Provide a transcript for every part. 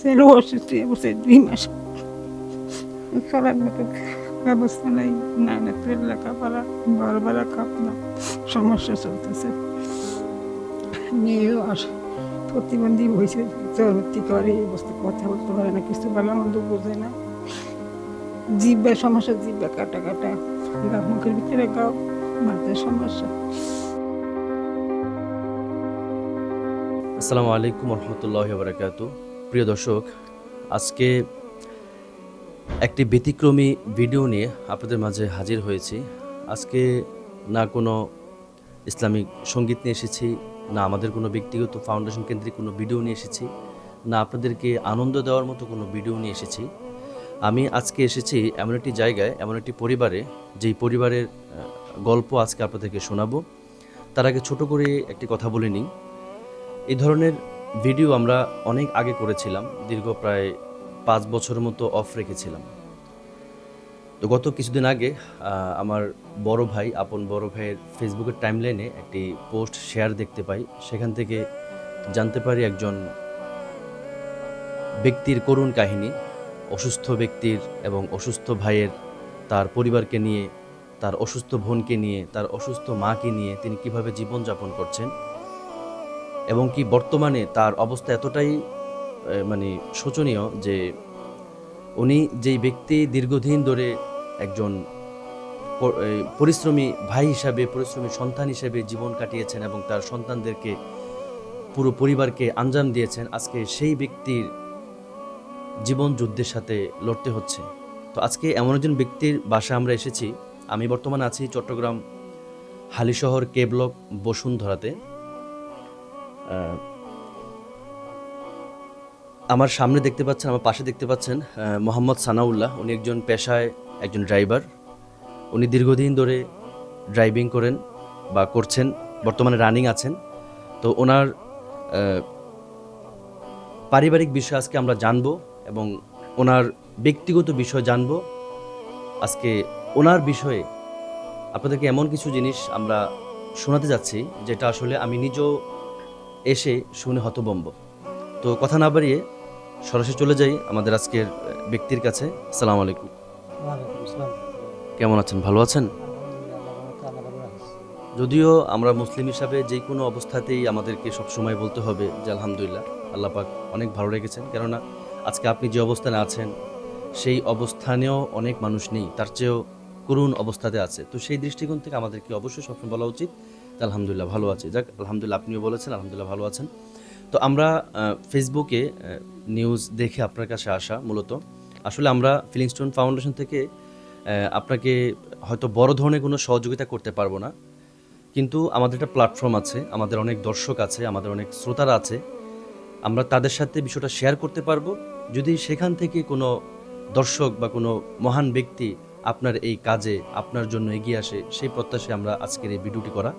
ছেলে অসুস্থ হয়ে দুই মাস চলার মতো ব্যবস্থা নেই না না তেল লেখাপড়া ঘর ভাড়া খাওয়া সমস্যা চলতেছে মেয়েও আস প্রতিবন্ধী হয়েছে চলতি করে এই অবস্থা কথা বলতে পারে না কিছু ভালো মন্দ বোঝে না জিব্বা সমস্যা জিব্বা কাটা কাটা গা মুখের ভিতরে গাও মাথার সমস্যা আসসালামু আলাইকুম রহমতুল্লাহ বারাকাতু প্রিয় দর্শক, আজকে একটি ব্যতিক্রমী ভিডিও নিয়ে আপনাদের মাঝে হাজির হয়েছি। আজকে না কোনো ইসলামিক সংগীত নিয়ে এসেছি, না আমাদের কোনো ব্যক্তিগত ফাউন্ডেশন কেন্দ্রিক কোনো ভিডিও নিয়ে এসেছি, না আপনাদেরকে আনন্দ দেওয়ার মতো কোনো ভিডিও নিয়ে এসেছি। আমি আজকে এসেছি এমন একটি জায়গায়, এমন একটি পরিবারে, যেই পরিবারের গল্প আজকে আপনাদেরকে শোনাবো। তার আগে ছোট করে একটি কথা বলে নিই। এই ধরনের ভিডিও আমরা অনেক আগে করেছিলাম, দীর্ঘ প্রায় পাঁচ বছর মতো অফ রেখেছিলাম। তো গত কিছুদিন আগে আমার বড় ভাই, আপন বড় ভাইয়ের ফেসবুকের টাইমলাইনে একটি পোস্ট শেয়ার দেখতে পাই। সেখান থেকে জানতে পারি একজন ব্যক্তির করুণ কাহিনী, অসুস্থ ব্যক্তির এবং অসুস্থ ভাইয়ের তার পরিবারকে নিয়ে, তার অসুস্থ বোনকে নিয়ে, তার অসুস্থ মাকে নিয়ে তিনি কীভাবে জীবনযাপন করছেন। এবং কি বর্তমানে তার অবস্থা এতটাই মানে শোচনীয় যে উনি যেই ব্যক্তি দীর্ঘদিন ধরে একজন পরিশ্রমী ভাই হিসাবে, পরিশ্রমী সন্তান হিসেবে জীবন কাটিয়েছেন এবং তার সন্তানদেরকে, পুরো পরিবারকে আঞ্জাম দিয়েছেন, আজকে সেই ব্যক্তির জীবন যুদ্ধের সাথে লড়তে হচ্ছে। তো আজকে এমন একজন ব্যক্তির বাসা আমরা এসেছি। আমি বর্তমানে আছি চট্টগ্রাম হালিশহর কে ব্লক বসুন্ধরাতে। আমার সামনে দেখতে পাচ্ছেন, আমার পাশে দেখতে পাচ্ছেন মোহাম্মদ সানাউল্লাহ। উনি একজন পেশায় একজন ড্রাইভার। উনি দীর্ঘদিন ধরে ড্রাইভিং করেন বা করছেন, বর্তমানে রানিং আছেন। তো ওনার পারিবারিক বিষয় আজকে আমরা জানব এবং ওনার ব্যক্তিগত বিষয় জানব। আজকে ওনার বিষয়ে আপনাদেরকে এমন কিছু জিনিস আমরা শোনাতে যাচ্ছি, যেটা আসলে আমি নিজেও এসে শুনে হতবম্ব তো কথা না বাড়িয়ে সরাসরি চলে যাই আমাদের আজকের ব্যক্তির কাছে। সালাম আলাইকুম। কেমন আছেন? ভালো আছেন। যদিও আমরা মুসলিম হিসাবে যে কোনো অবস্থাতেই আমাদেরকে সবসময় বলতে হবে যে আলহামদুলিল্লাহ আল্লাহ পাক অনেক ভালো রেখেছেন। কেননা আজকে আপনি যে অবস্থানে আছেন সেই অবস্থানেও অনেক মানুষ নেই। তার চেয়েও করুণ অবস্থাতে আছে। তো সেই দৃষ্টিকোণ থেকে আমাদেরকে অবশ্যই সবসময় বলা উচিত আলহামদুলিল্লাহ ভালো আছে। যাক, আলহামদুলিল্লাহ আপনিও বলেছেন, আলহামদুলিল্লাহ ভালো আছেন। তো আমরা ফেসবুকে নিউজ দেখে আপনার কাছে আসা মূলত। আসলে আমরা ফিলিংস্টোন ফাউন্ডেশন থেকে আপনাকে হয়তো বড় ধরনের কোনো সহযোগিতা করতে পারব না। কিন্তু আমাদের একটা প্ল্যাটফর্ম আছে, আমাদের অনেক দর্শক আছে, আমাদের অনেক শ্রোতারা আছে। আমরা তাদের সাথে বিষয়টা শেয়ার করতে পারব। যদি সেখান থেকে কোনো দর্শক বা কোনো মহান ব্যক্তি আপনার এই কাজে, আপনার জন্য এগিয়ে আসে, সেই প্রত্যাশায় আমরা আজকের এই ভিডিওটি করা।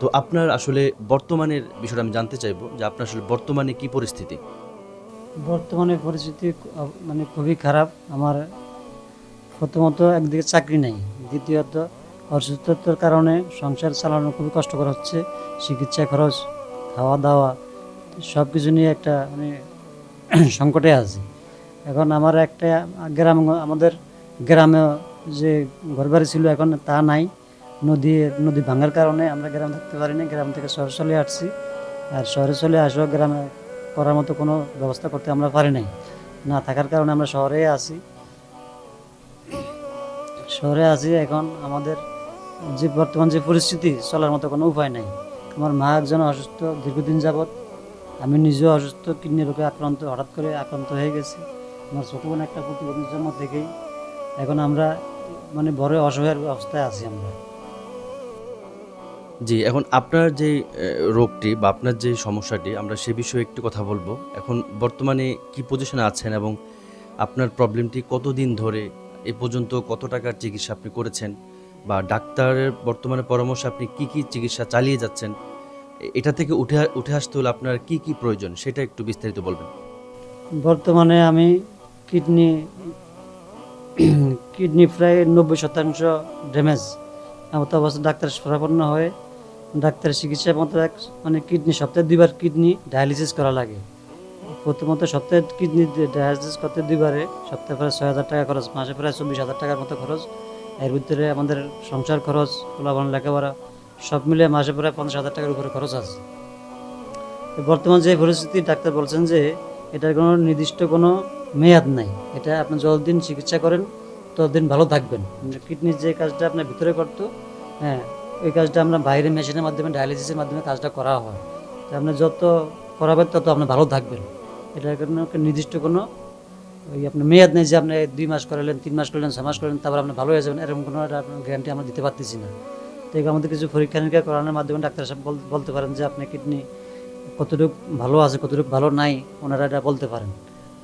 তো আপনার আসলে বর্তমানের বিষয়টা আমি জানতে চাইব যে আপনার আসলে বর্তমানে কি পরিস্থিতি? বর্তমানে পরিস্থিতি মানে খুবই খারাপ। আমার প্রথমত একদিকে চাকরি নেই, দ্বিতীয়ত অসুস্থতার কারণে সংসার চালানো খুবই কষ্টকর হচ্ছে, চিকিৎসা খরচ খাওয়া দাওয়া সব কিছু নিয়ে একটা মানে সংকটে আছি। এখন আমার একটা গ্রাম, আমাদের গ্রামে যে ঘরবাড়ি ছিল এখন তা নাই। নদী নদী ভাঙার কারণে আমরা গ্রাম থাকতে পারি না গ্রাম থেকে শহরে চলে আসছি। আর শহরে চলে আসো গ্রামে করার মতো কোনো ব্যবস্থা করতে আমরা পারি নাই। না থাকার কারণে আমরা শহরে আছি। শহরে আছি এখন আমাদের যে বর্তমান যে পরিস্থিতি, চলার মতো কোনো উপায় নাই। আমার মা একজন অসুস্থ দীর্ঘদিন যাবৎ। আমি নিজেও অসুস্থ, কিডনি রোগে আক্রান্ত, হঠাৎ করে আক্রান্ত হয়ে গেছি। আমার বোন একটা প্রতিবন্ধী জন্ম থেকেই। এখন আমরা মানে বড় অসহায়ের অবস্থায় আছি আমরা। জি, এখন আপনার যে রোগটি বা আপনার যে সমস্যাটি, আমরা সে বিষয়ে একটু কথা বলব। এখন বর্তমানে কি পজিশনে আছেন এবং আপনার প্রবলেমটি কতদিন ধরে, এ পর্যন্ত কত টাকার চিকিৎসা আপনি করেছেন? বা ডাক্তারের বর্তমানে পরামর্শে আপনি কি কি চিকিৎসা চালিয়ে যাচ্ছেন? এটা থেকে উঠে উঠে আসতে হলে আপনার কি কি প্রয়োজন, সেটা একটু বিস্তারিত বলবেন। বর্তমানে আমি কিডনি কিডনি প্রায় নব্বই শতাংশ ড্যামেজ। এমত অবস্থা ডাক্তার শরাপন্ন হয়ে ডাক্তারের চিকিৎসা মতো এক মানে কিডনি, সপ্তাহে দুইবার কিডনি ডায়ালিসিস করা লাগে। প্রথমত সপ্তাহে কিডনি ডায়ালিসিস করতে দুইবারে, সপ্তাহে প্রায় ছয় হাজার টাকা খরচ, মাসে প্রায় চব্বিশ হাজার টাকার মতো খরচ। এর ভিতরে আমাদের সংসার খরচ পোলাবান লেখাপড়া, সব মিলে মাসে প্রায় পঞ্চাশ হাজার টাকার উপরে খরচ আছে। বর্তমান যে পরিস্থিতি, ডাক্তার বলছেন যে এটার কোনো নির্দিষ্ট কোনো মেয়াদ নাই। এটা আপনি যতদিন চিকিৎসা করেন, ততদিন ভালো থাকবেন। কিডনির যে কাজটা আপনার ভিতরে করতো হ্যাঁ ওই কাজটা আমরা বাইরে মেশিনের মাধ্যমে ডায়ালিসিসের মাধ্যমে কাজটা করা হয়। তো আপনি যত করাবেন, তত আপনি ভালো থাকবেন। এটার একটা নির্দিষ্ট কোনো ওই আপনি মেয়াদ নেই যে আপনি দুই মাস করালেন, তিন মাস করলেন ছ মাস করলেন, তারপর আপনি ভালো হয়ে যাবেন, এরকম কোনো গ্যারান্টি আমরা দিতে পারতেছি না। তো আমাদের কিছু পরীক্ষা নিরীক্ষা করানোর মাধ্যমে ডাক্তার সাহেব বলতে পারেন যে আপনি কিডনি কতটুকু ভালো আছে, কতটুকু ভালো নাই, ওনারা এটা বলতে পারেন।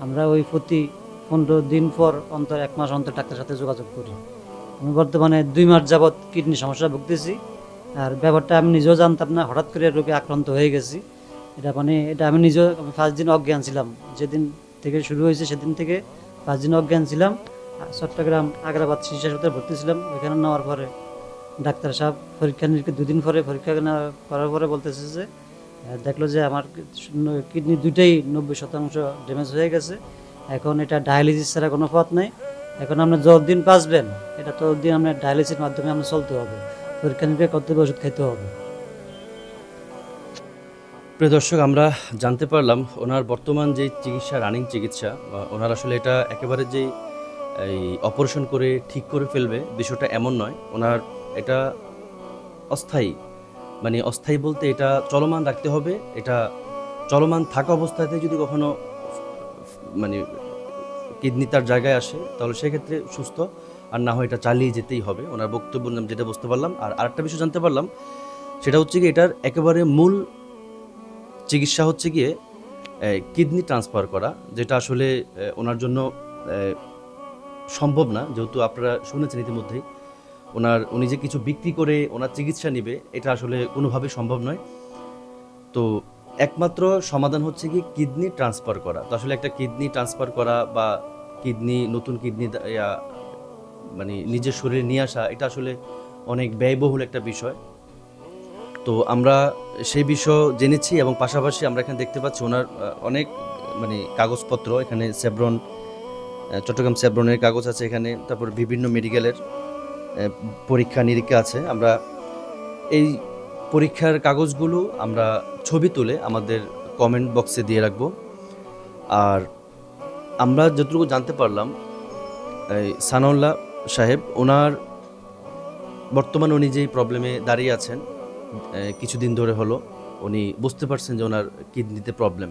আমরা ওই প্রতি পনেরো দিন পর অন্তর, এক মাস অন্তর ডাক্তারের সাথে যোগাযোগ করি। আমি বর্তমানে দুই মাস যাবৎ কিডনি সমস্যা ভুগতেছি। আর ব্যাপারটা আমি নিজেও জানতাম না, হঠাৎ করে রোগে আক্রান্ত হয়ে গেছি। এটা মানে এটা আমি নিজেও ফার্স্ট দিন অজ্ঞান ছিলাম। যেদিন থেকে শুরু হয়েছে সেদিন থেকে পাঁচ দিন অজ্ঞান ছিলাম। চট্টগ্রাম আগ্রাবাদ শিশু হাসপাতালে ভর্তি ছিলাম। ওইখানে নেওয়ার পরে ডাক্তার সাহেব পরীক্ষা নিরীক্ষা দুদিন পরে পরীক্ষা করার পরে বলতেছে যে দেখল যে আমার কিডনি দুইটাই নব্বই শতাংশ ড্যামেজ হয়ে গেছে। এখন এটা ডায়ালিসিস ছাড়া কোনো পথ নেই। এখন আপনি যতদিন বাঁচবেন, এটা ততদিন আপনার ডায়ালিসিসের মাধ্যমে আপনার চলতে হবে। পরীক্ষা নিরীক্ষা করতে হবে, ওষুধ খেতে হবে। প্রিয় দর্শক, আমরা জানতে পারলাম ওনার বর্তমান যে চিকিৎসা রানিং চিকিৎসা ওনার আসলে এটা একেবারে যে এই অপারেশন করে, ঠিক করে ফেলবে, বিষয়টা এমন নয়। ওনার এটা অস্থায়ী। মানে অস্থায়ী বলতে এটা চলমান রাখতে হবে, এটা চলমান থাকা অবস্থাতে যদি কখনো মানে কিডনি তার জায়গায় আসে, তাহলে সেক্ষেত্রে সুস্থ। আর না হয় এটা চালিয়ে যেতেই হবে। ওনার বক্তব্য যেটা বুঝতে পারলাম। আর আরেকটা বিষয় জানতে পারলাম, সেটা হচ্ছে কি এটার একেবারে মূল চিকিৎসা হচ্ছে গিয়ে কিডনি ট্রান্সফার করা, যেটা আসলে ওনার জন্য সম্ভব না। যেহেতু আপনারা শুনেছেন ইতিমধ্যেই, ওনার, উনি যে কিছু বিক্রি করে ওনার চিকিৎসা নেবে, এটা আসলে কোনোভাবে সম্ভব নয়। তো একমাত্র সমাধান হচ্ছে কি কিডনি ট্রান্সফার করা। তো আসলে একটা কিডনি ট্রান্সফার করা বা কিডনি, নতুন কিডনি মানে নিজের শরীরে নিয়ে আসা, এটা আসলে অনেক ব্যয়বহুল একটা বিষয়। তো আমরা সেই বিষয় জেনেছি এবং পাশাপাশি আমরা এখানে দেখতে পাচ্ছি ওনার অনেক মানে কাগজপত্র, এখানে সেব্রন চট্টগ্রাম সেব্রনের কাগজ আছে এখানে, তারপর বিভিন্ন মেডিকেলের পরীক্ষা নিরীক্ষা আছে। আমরা এই পরীক্ষার কাগজগুলো আমরা ছবি তুলে আমাদের কমেন্ট বক্সে দিয়ে রাখব। আর আমরা যতটুকু জানতে পারলাম, এই সানাউল্লাহ সাহেব, ওনার বর্তমানে উনি যেই প্রবলেমে দাঁড়িয়ে আছেন কিছুদিন ধরে হলো, উনি বুঝতে পারছেন যে ওনার কিডনিতে প্রবলেম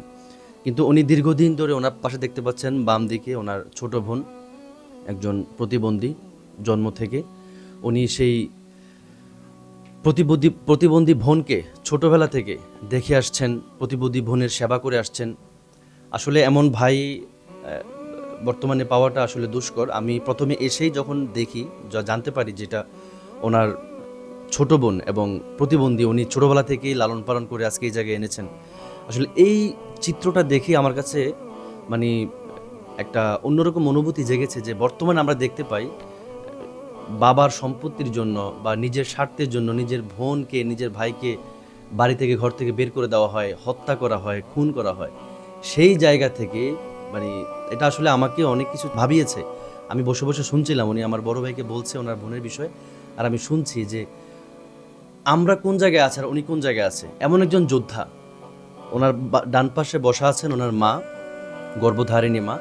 কিন্তু উনি দীর্ঘদিন ধরে ওনার পাশে দেখতে পাচ্ছেন, বাম দিকে ওনার ছোট বোন, একজন প্রতিবন্ধী জন্ম থেকে। উনি সেই প্রতিবন্ধী প্রতিবন্ধী বোনকে ছোটবেলা থেকে দেখে আসছেন, প্রতিবন্ধী বোনের সেবা করে আসছেন। আসলে এমন ভাই বর্তমানে পাওয়াটা আসলে দুষ্কর। আমি প্রথমে এসেই যখন দেখি, যা জানতে পারি যেটা ওনার ছোট বোন এবং প্রতিবন্ধী উনি ছোটোবেলা থেকেই লালন পালন করে আজকে এই জায়গায় এনেছেন। আসলে এই চিত্রটা দেখে আমার কাছে মানে একটা অন্যরকম অনুভূতি জেগেছে যে বর্তমানে আমরা দেখতে পাই, বাবার সম্পত্তির জন্য বা নিজের স্বার্থের জন্য নিজের বোনকে, নিজের ভাইকে বাড়ি থেকে, ঘর থেকে বের করে দেওয়া হয়, হত্যা করা হয়, খুন করা হয়। সেই জায়গা থেকে মানে এটা আসলে আমাকে অনেক কিছু ভাবিয়েছে। আমি বসে বসে শুনছিলাম, উনি আমার বড় ভাইকে বলছে ওনার বোনের বিষয়ে। আর আমি শুনছি যে আমরা কোন জায়গায় আছি আর উনি কোন জায়গায় আছে? এমন একজন যোদ্ধা। ওনার ডান পাশে বসা আছেন ওনার মা, গর্ভধারিণী মা।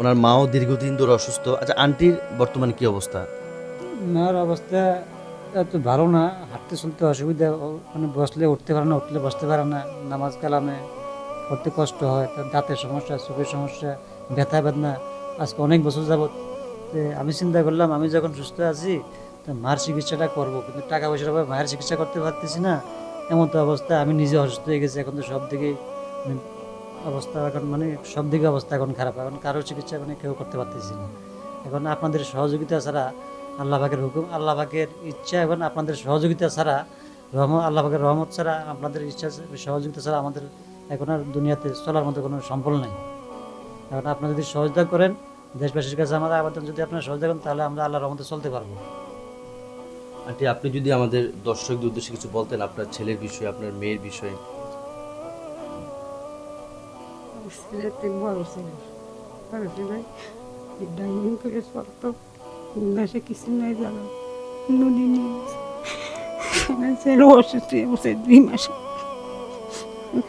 ওনার মাও দীর্ঘদিন ধরে অসুস্থ। আচ্ছা আন্টির বর্তমানে কি অবস্থা? ওনার অবস্থা এত ভালো না। হাঁটতে চলতে অসুবিধা মানে বসলে উঠতে পারে না, উঠলে বসতে পারে না। নামাজ কালামে করতে কষ্ট হয়, তার দাঁতের সমস্যা, চোখের সমস্যা, ব্যথা বেদনা। আজকে অনেক বছর যাবত আমি চিন্তা করলাম, আমি যখন সুস্থ আছি, তো মার চিকিৎসাটা করব। কিন্তু টাকা পয়সার অভাবে মায়ের চিকিৎসা করতে পারতেছি না। এমন তো অবস্থা, আমি নিজে অসুস্থ হয়ে গেছি, এখন তো সব দিকে মানে অবস্থা এখন মানে সব দিকে অবস্থা এখন খারাপ। এখন কারোর চিকিৎসা মানে কেউ করতে পারতেছি না। এখন আপনাদের সহযোগিতা ছাড়া আল্লাহ পাকের হুকুম, আল্লাহ পাকের ইচ্ছা এবং আপনাদের সহযোগিতা ছাড়া রহমত আল্লাহ পাকের রহমত ছাড়া, আপনাদের ইচ্ছা সহযোগিতা ছাড়া আমাদের এখন আর দুনিয়াতে চলার মতো কোনো সম্বল নেই। এখন আপনারা যদি সহযোগিতা করেন দেশবাসীর কাছে আমাদের আবেদন যদি আপনারা সহযোগিতা করেন তাহলে আমরা আল্লাহর রহমতে চলতে পারব। আন্টি আপনি যদি আমাদের দর্শকদের উদ্দেশ্যে কিছু বলতেন আপনার ছেলের বিষয়ে আপনার মেয়ের বিষয়ে। ছেলেতে বড় ছেলে। বড় ছেলে ডাইনিং করে চলতো দেশে কিছু নাই জানো। নদী নিয়ে ছেলে অসুস্থ হয়ে বসে দুই মাস।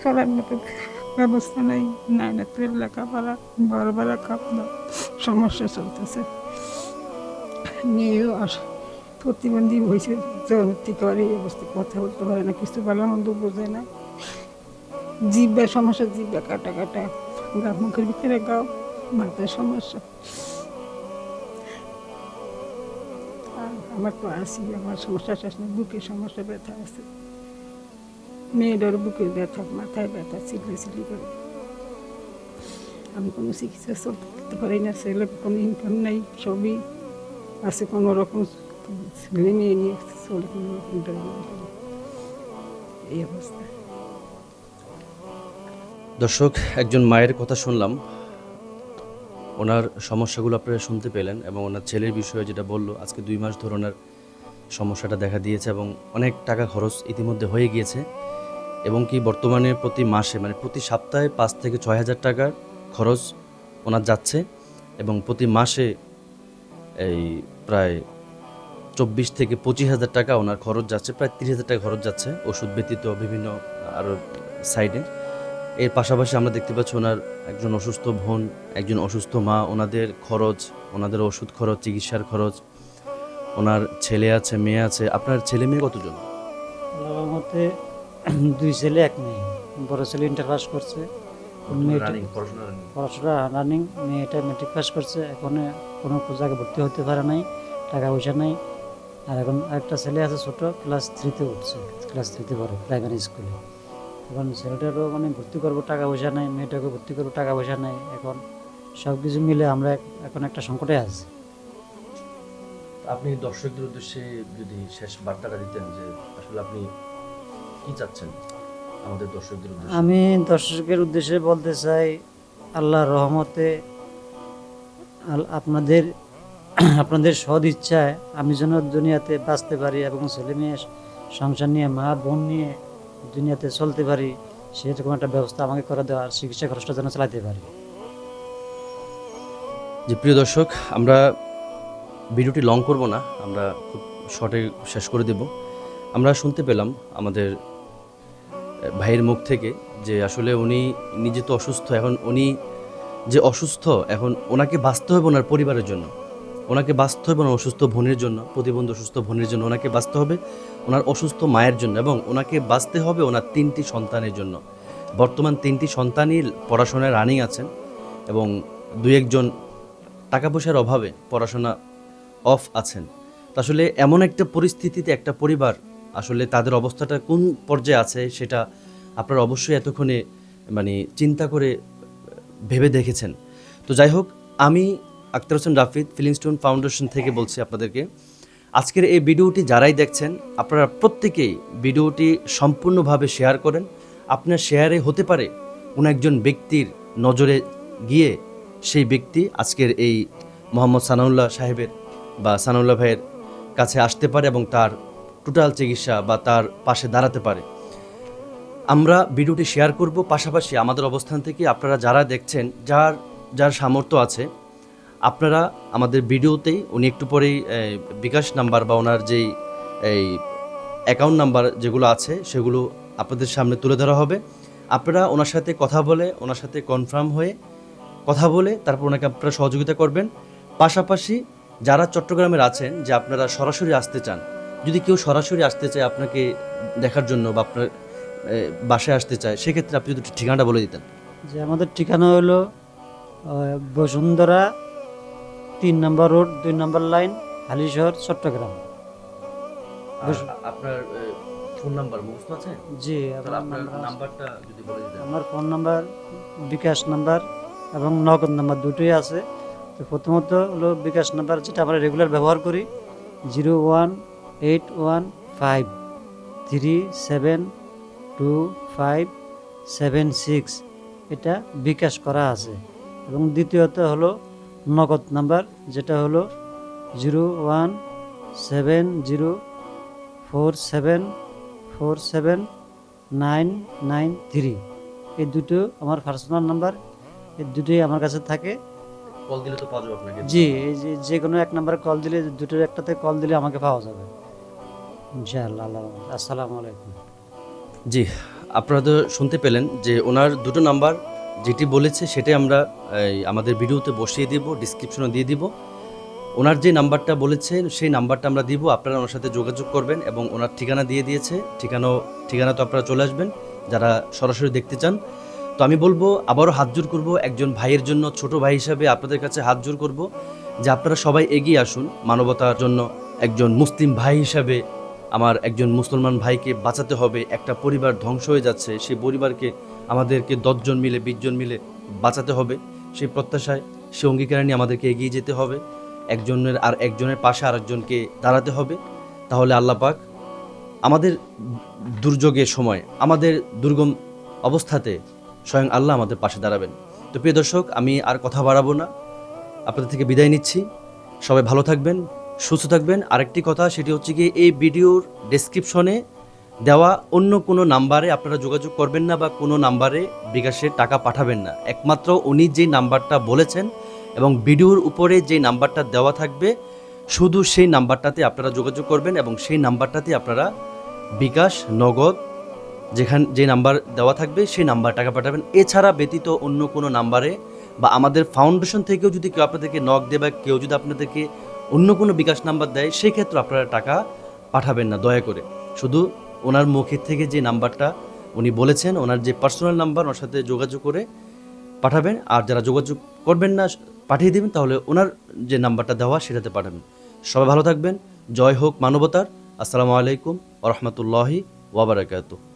চলার মতো ব্যবস্থা নেই। নাই তেল, লেখাপড়া, বড় বড় খাওয়া সমস্যা চলতেছে। মেয়েও আস প্রতিবন্ধী হয়েছে, জনতি করে এই অবস্থা, কথা বলতে পারে না, কিছু ভালো মন্দ বোঝে না। জিব্বা সমস্যা, জিব্বা কাটা কাটা। গা মুখের ভিতরে গাও, মাথায় সমস্যা। আমার তো আছি আমার সমস্যা নেই, বুকে সমস্যা, ব্যথা আছে। মেয়েটার বুকে ব্যথা মাথায় ব্যথা চিল্লি চিল্লি করে। আমি কোনো চিকিৎসা চলতে করতে পারি না ছেলে কোনো ইনকাম নেই, সবই আছে কোনো রকম। ছেলে মেয়ে নিয়ে চলে কোনো রকম এই অবস্থা। দর্শক, একজন মায়ের কথা শুনলাম। ওনার সমস্যাগুলো আপনারা শুনতে পেলেন এবং ওনার ছেলের বিষয়ে যেটা বলল, আজকে দুই মাস ধরে ওনার সমস্যাটা দেখা দিয়েছে এবং অনেক টাকা খরচ ইতিমধ্যে হয়ে গিয়েছে। এবং কি বর্তমানে প্রতি মাসে মানে প্রতি সপ্তাহে পাঁচ থেকে ছয় হাজার টাকার খরচ ওনার যাচ্ছে এবং প্রতি মাসে এই প্রায় চব্বিশ থেকে পঁচিশ হাজার টাকা ওনার খরচ যাচ্ছে, প্রায় তিরিশ হাজার টাকা খরচ যাচ্ছে ওষুধ ব্যতীত বিভিন্ন আরও সাইডে। এর পাশাপাশি আমরা দেখতে পাচ্ছি ওনার একজন অসুস্থ বোন, একজন অসুস্থ মা, ওনাদের খরচ, ওনাদের ওষুধ খরচ, চিকিৎসার খরচ, ওনার ছেলে আছে, মেয়ে আছে, আপনার ছেলে মেয়ে কতজন? মতে দুই ছেলে এক মেয়ে। বড় ছেলে ইন্টার পাস করছে মেয়েটা পড়াশোনা রানিং মেয়েটা মেট্রিক পাস করছে এখন কোনো জায়গায় ভর্তি হতে পারে নাই টাকা পয়সা নাই। আর এখন আরেকটা ছেলে আছে ছোট ক্লাস থ্রিতে উঠছে ক্লাস থ্রিতে পড়ে প্রাইমারি স্কুলে এখন ছেলেটারও মানে ভর্তি করব টাকা পয়সা নাই মেয়েটাকে ভর্তি করব টাকা পয়সা নাই। এখন সব কিছু মিলে আমরা এখন একটা সংকটে আছি। আপনি দর্শকদের উদ্দেশ্যে যদি শেষ বার্তাটা দিতেন যে আসলে আপনি কি চাচ্ছেন আমাদের দর্শকদের উদ্দেশ্যে? আমি দর্শকের উদ্দেশ্যে বলতে চাই আল্লাহর রহমতে আল- আপনাদের আপনাদের সদ ইচ্ছায় আমি যেন দুনিয়াতে বাঁচতে পারি এবং ছেলে মেয়ে সংসার নিয়ে মা বোন নিয়ে দুনিয়াতে চলতে পারি সেরকম একটা ব্যবস্থা আমাকে করে দেওয়া আর চিকিৎসা খরচটা যেন চালাতে পারি। যে প্রিয় দর্শক আমরা ভিডিওটি লং করব না আমরা খুব শর্টে শেষ করে দেব। আমরা শুনতে পেলাম আমাদের ভাইয়ের মুখ থেকে যে আসলে উনি নিজে তো অসুস্থ, এখন উনি যে অসুস্থ, এখন ওনাকে বাঁচতে হবে ওনার পরিবারের জন্য। ওনাকে বাঁচতে হবে ওনার অসুস্থ বোনের জন্য, প্রতিবন্ধী অসুস্থ বোনের জন্য ওনাকে বাঁচতে হবে ওনার অসুস্থ মায়ের জন্য এবং ওনাকে বাঁচতে হবে ওনার তিনটি সন্তানের জন্য। বর্তমান তিনটি সন্তানই পড়াশোনায় রানিং আছেন এবং দু একজন টাকা পয়সার অভাবে পড়াশোনা অফ আছেন। আসলে এমন একটা পরিস্থিতিতে একটা পরিবার আসলে তাদের অবস্থাটা কোন পর্যায়ে আছে সেটা আপনারা অবশ্যই এতক্ষণে মানে চিন্তা করে, ভেবে দেখেছেন। তো যাই হোক, আমি আক্তার হোসেন রাফিদ ফিলিংস্টোন ফাউন্ডেশন থেকে বলছি আপনাদেরকে। আজকের এই ভিডিওটি যারাই দেখছেন, আপনারা প্রত্যেকেই ভিডিওটি সম্পূর্ণভাবে শেয়ার করেন। আপনার শেয়ারে হতে পারে কোনো একজন ব্যক্তির নজরে গিয়ে সেই ব্যক্তি আজকের এই মোহাম্মদ সানাউল্লাহ সাহেবের বা সানাউল্লাহ ভাইয়ের কাছে আসতে পারে এবং তার টোটাল চিকিৎসা বা তার পাশে দাঁড়াতে পারে। আমরা ভিডিওটি শেয়ার করব, পাশাপাশি আমাদের অবস্থান থেকে আপনারা যারা দেখছেন, যার যার সামর্থ্য আছে, আপনারা আমাদের ভিডিওতেই উনি একটু পরেই বিকাশ নাম্বার বা ওনার যেই, এই অ্যাকাউন্ট নাম্বার যেগুলো আছে, সেগুলো আপনাদের সামনে তুলে ধরা হবে। আপনারা ওনার সাথে কথা বলে, ওনার সাথে কনফার্ম হয়ে কথা বলে, তারপর ওনাকে আপনারা সহযোগিতা করবেন। পাশাপাশি যারা চট্টগ্রামের আছেন, যে আপনারা সরাসরি আসতে চান যদি কেউ সরাসরি আসতে চায় আপনাকে দেখার জন্য বা আপনার বাসায় আসতে চায় সেক্ষেত্রে আপনি যদি ঠিকানাটা বলে দিতেন। যে আমাদের ঠিকানা হলো বসুন্ধরা তিন নম্বর রোড দুই নম্বর লাইন হালিশহর চট্টগ্রাম। আপনার ফোন নাম্বার মুখস্থ আছে? জি আপনার নাম্বার নাম্বারটা যদি বলে দিতেন। আমার ফোন নাম্বার বিকাশ নাম্বার এবং নগদ নাম্বার দুটোই আছে। তো প্রথমত হলো বিকাশ নাম্বার যেটা আমরা রেগুলার ব্যবহার করি zero one eight one five three seven two five seven six এটা বিকাশ করা আছে। এবং দ্বিতীয়ত হলো নগদ নাম্বার যেটা হলো zero one seven zero four seven four seven nine nine three এই দুটো আমার পার্সোনাল নাম্বার এই দুটোই আমার কাছে থাকে। কল দিলে তো পাওয়া যাবে আপনাকে। জি এই যে যে কোনো এক নাম্বারে কল দিলে দুটোর একটাতে কল দিলে আমাকে পাওয়া যাবে। জি, আপনারা তো শুনতে পেলেন যে ওনার দুটো নাম্বার যেটি বলেছে সেটাই আমরা আমাদের ভিডিওতে বসিয়ে দিব ডিসক্রিপশনে দিয়ে দিব। ওনার যে নাম্বারটা বলেছেন সেই নাম্বারটা আমরা দিব, আপনারা ওনার সাথে যোগাযোগ করবেন এবং ওনার ঠিকানা দিয়ে দিয়েছে। ঠিকানা ঠিকানা তো আপনারা চলে আসবেন, যারা সরাসরি দেখতে চান। তো আমি বলব, আবারও হাত জোর করব, একজন ভাইয়ের জন্য, ছোট ভাই হিসাবে আপনাদের কাছে হাত জোর করব, যে আপনারা সবাই এগিয়ে আসুন মানবতার জন্য একজন মুসলিম ভাই হিসাবে আমার একজন মুসলমান ভাইকে বাঁচাতে হবে, একটা পরিবার ধ্বংস হয়ে যাচ্ছে সেই পরিবারকে, আমাদেরকে দশজন মিলে বিশজন মিলে বাঁচাতে হবে। সেই প্রত্যাশায়, সে অঙ্গীকার নিয়ে আমাদেরকে এগিয়ে যেতে হবে। একজনের আর একজনের পাশে আরেকজনকে দাঁড়াতে হবে। তাহলে আল্লাহ পাক আমাদের দুর্যোগের সময়, আমাদের দুর্গম অবস্থাতে স্বয়ং আল্লাহ আমাদের পাশে দাঁড়াবেন। তো প্রিয় দর্শক, আমি আর কথা বাড়াবো না। আপনাদের থেকে বিদায় নিচ্ছি। সবাই ভালো থাকবেন। সুস্থ থাকবেন। আরেকটি কথা, সেটি হচ্ছে কি এই ভিডিওর ডেসক্রিপশনে দেওয়া অন্য কোনো নাম্বারে আপনারা যোগাযোগ করবেন না বা কোনো নাম্বারে বিকাশের টাকা পাঠাবেন না। একমাত্র উনি যে নাম্বারটা বলেছেন এবং ভিডিওর উপরে যে নাম্বারটা দেওয়া থাকবে, শুধু সেই নাম্বারটাতে আপনারা যোগাযোগ করবেন এবং সেই নাম্বারটাতে আপনারা বিকাশ, নগদ যেখান, যে নাম্বার দেওয়া থাকবে, সেই নাম্বার টাকা পাঠাবেন। এছাড়া ব্যতীত অন্য কোনো নাম্বারে বা আমাদের ফাউন্ডেশন থেকেও যদি কেউ আপনাদেরকে নক দেয় বা কেউ যদি আপনাদেরকে অন্য কোনো বিকাশ নাম্বার দেয়, সেই ক্ষেত্রে আপনারা টাকা পাঠাবেন না, দয়া করে। শুধু ওনার মুখের থেকে যে নাম্বারটা উনি বলেছেন, ওনার যে পার্সোনাল নাম্বার, ওনার সাথে যোগাযোগ করে পাঠাবেন। আর যারা যোগাযোগ করবেন না, পাঠিয়ে দেবেন, তাহলে ওনার যে নাম্বারটা দেওয়া, সেটাতে পাঠাবেন। সবাই ভালো থাকবেন। জয় হোক মানবতার। আসসালামু আলাইকুম ওরহমতুল্লাহি ওয়াবারাকাতু